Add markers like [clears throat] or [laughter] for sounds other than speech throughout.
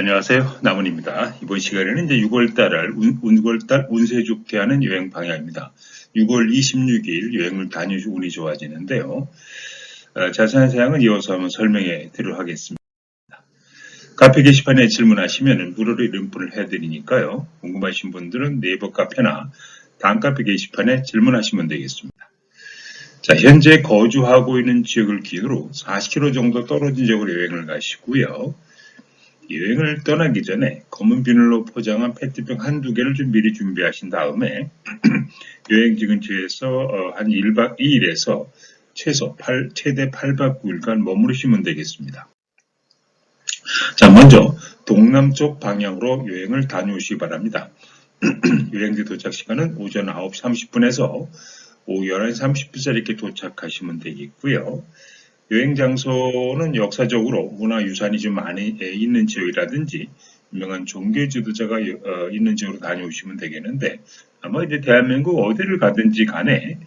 안녕하세요. 나문입니다. 이번 시간에는 이제 6월달, 운, 6월달 운세 좋게 하는 여행 방향입니다. 6월 26일 여행을 다니시 운이 좋아지는데요. 어, 자세한 사항은 이어서 한번 설명해 드리도록 하겠습니다. 카페 게시판에 질문하시면 무료로 이름분을 해드리니까요. 궁금하신 분들은 네이버 카페나 다음 카페 게시판에 질문하시면 되겠습니다. 자, 현재 거주하고 있는 지역을 기준으로 40km 정도 떨어진 지역으로 여행을 가시고요. 여행을 떠나기 전에 검은 비닐로 포장한 페트병 한두 개를 좀 미리 준비하신 다음에 [clears throat] 여행지 근처에서 어, 한 1박 2일에서 최소 8, 최대 8박 9일간 머무르시면 되겠습니다. 자, 먼저 동남쪽 방향으로 여행을 다녀오시기 바랍니다. [clears throat] 여행지 도착 시간은 오전 9시 30분에서 오후 11시 30분짜리 이렇게 도착하시면 되겠고요. 여행 장소는 역사적으로 문화유산이 좀 많이 있는 지역이라든지 유명한 종교 지도자가 어, 있는 지역으로 다녀오시면 되겠는데 아마 이제 대한민국 어디를 가든지 간에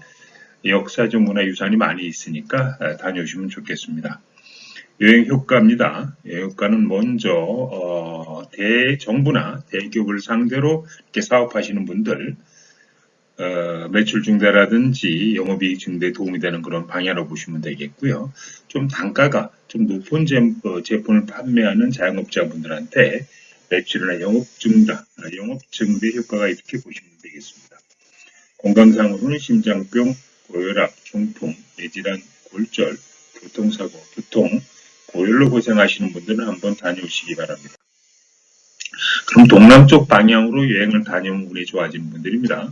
역사적 문화유산이 많이 있으니까 어, 다녀오시면 좋겠습니다. 여행 효과입니다. 여행 효과는 먼저 어, 대정부나 대기업을 상대로 이렇게 사업하시는 분들 어, 매출 증대라든지 영업이익 증대에 도움이 되는 그런 방향으로 보시면 되겠고요. 좀 단가가 좀 높은 제, 어, 제품을 판매하는 자영업자분들한테 매출이나 영업 증다, 아, 영업 증대 효과가 이렇게 보시면 되겠습니다. 건강상으로는 심장병, 고혈압, 중풍, 뇌질환, 골절, 교통사고, 두통, 고열로 고생하시는 분들은 한번 다녀오시기 바랍니다. 그럼 동남쪽 방향으로 여행을 다녀온 운이 좋아지는 분들입니다.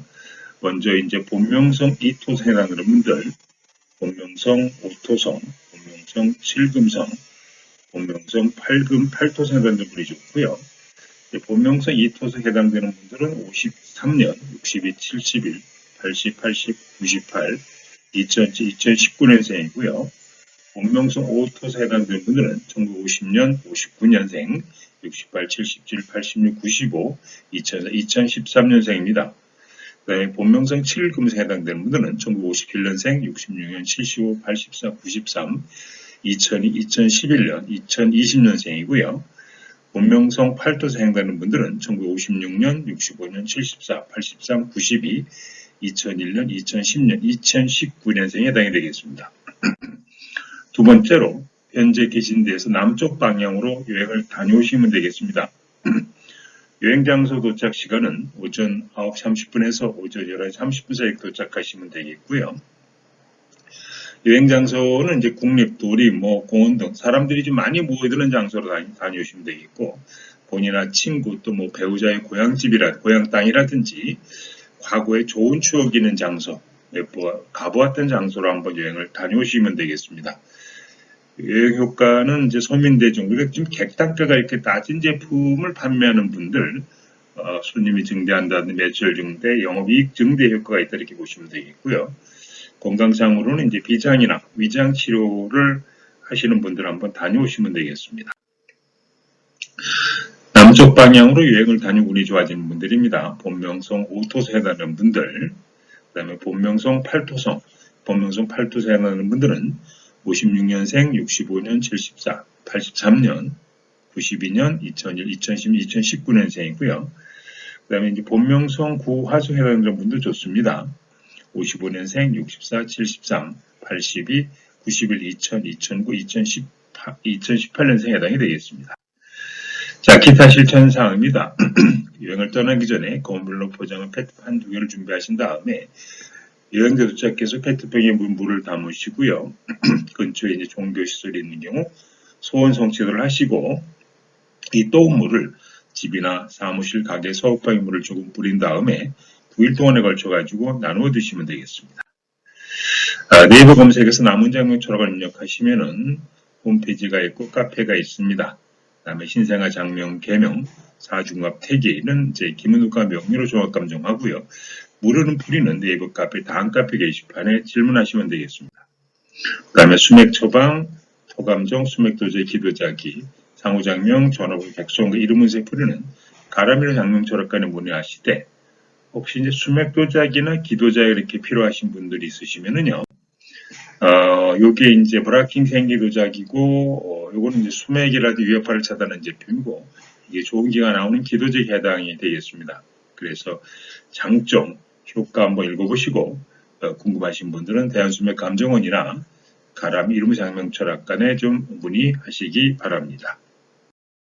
먼저 이제 본명성 이토성 해당하는 분들, 본명성 오토성, 본명성 칠금성, 본명성 팔금 팔토성 해당되는 분이 좋고요. 본명성 이토성 해당되는 분들은 53년, 62, 71, 80, 80, 98, 2000, 2019년생이고요. 본명성 오토성 해당되는 분들은 1950년, 59년생, 68, 77, 86, 95, 2000, 2013년생입니다. 본명성 7금세 해당되는 분들은 1957년생, 66년, 75, 84, 93, 2002, 2011년, 2020년생이고요. 본명성 8도세 해당되는 분들은 1956년, 65년, 74, 83, 92, 2001년, 2010년, 2019년생에 해당이 되겠습니다. [clears throat] 두 번째로 현재 계신 데에서 남쪽 방향으로 여행을 다녀오시면 되겠습니다. [clears throat] 여행 장소 도착 시간은 오전 9시 30분에서 오전 11시 30분 사이에 도착하시면 되겠고요. 여행 장소는 이제 국립 도리, 뭐 공원 등 사람들이 좀 많이 모여드는 장소로 다니, 다녀오시면 되겠고 본인이나 친구 또 뭐 배우자의 고향집이라 고향 땅이라든지 과거에 좋은 추억이 있는 장소, 뭐 가보았던 장소로 한번 여행을 다녀오시면 되겠습니다. 효과는 이제 서민대중, 그러니까 지금 객단가가 이렇게 낮은 제품을 판매하는 분들, 어, 손님이 증대한다든 매출 증대, 영업이익 증대 효과가 있다 이렇게 보시면 되겠고요. 건강상으로는 이제 비장이나 위장 치료를 하시는 분들 한번 다녀오시면 되겠습니다. 남쪽 방향으로 여행을 다니고 운이 좋아지는 분들입니다. 본명성 5토세 해당하는 분들, 그 다음에 본명성 8토성, 본명성 8토세 해당하는 분들은 56년생, 65년, 74, 83년, 92년, 2001, 2010, 2019년생이고요. 그 다음에 이제 본명성 구화수 해당되는 분들 좋습니다. 55년생, 64, 73, 82, 91, 2000, 2009, 2018, 2018년생 해당이 되겠습니다. 자, 기타 실천 사항입니다. [clears throat] 여행을 떠나기 전에 건물로 포장한 페트 한두 개를 준비하신 다음에 여행자 도착해서 페트병에 물을 담으시고요. [clears throat] 근처에 이제 종교시설이 있는 경우 소원 성취를 하시고 이 또운 물을 집이나 사무실, 가게, 서업방에 물을 조금 뿌린 다음에 9일 동안에 걸쳐 가지고 나누어 드시면 되겠습니다. 아, 네이버 검색에서 남은 장면 초록을 입력하시면은 홈페이지가 있고 카페가 있습니다. 그다음에 신생아 장명 개명 사중합 태기는 이제 김은욱과 명의로 종합 감정하고요. 무료는 풀이는 네이버 카페 다음 카페 게시판에 질문하시면 되겠습니다. 그 다음에 수맥 처방, 토감정, 수맥 도제 기도자기, 상호장명, 전화번호 백성과 이름은세 풀이는 가라미로 장명 철학관에 문의하시되 혹시 이제 수맥 도자기나 기도자 이렇게 필요하신 분들이 있으시면은요. 어, 요게 이제 브라킹 생기도자기고, 어, 요거는 이제 수맥이라도 위협파를 차단하는 제품이고, 이게 좋은 기가 나오는 기도적 해당이 되겠습니다. 그래서 장점, 효과 한번 읽어보시고 어, 궁금하신 분들은 대한수맥 감정원이나 가람 이름 장명철학관에 좀 문의하시기 바랍니다.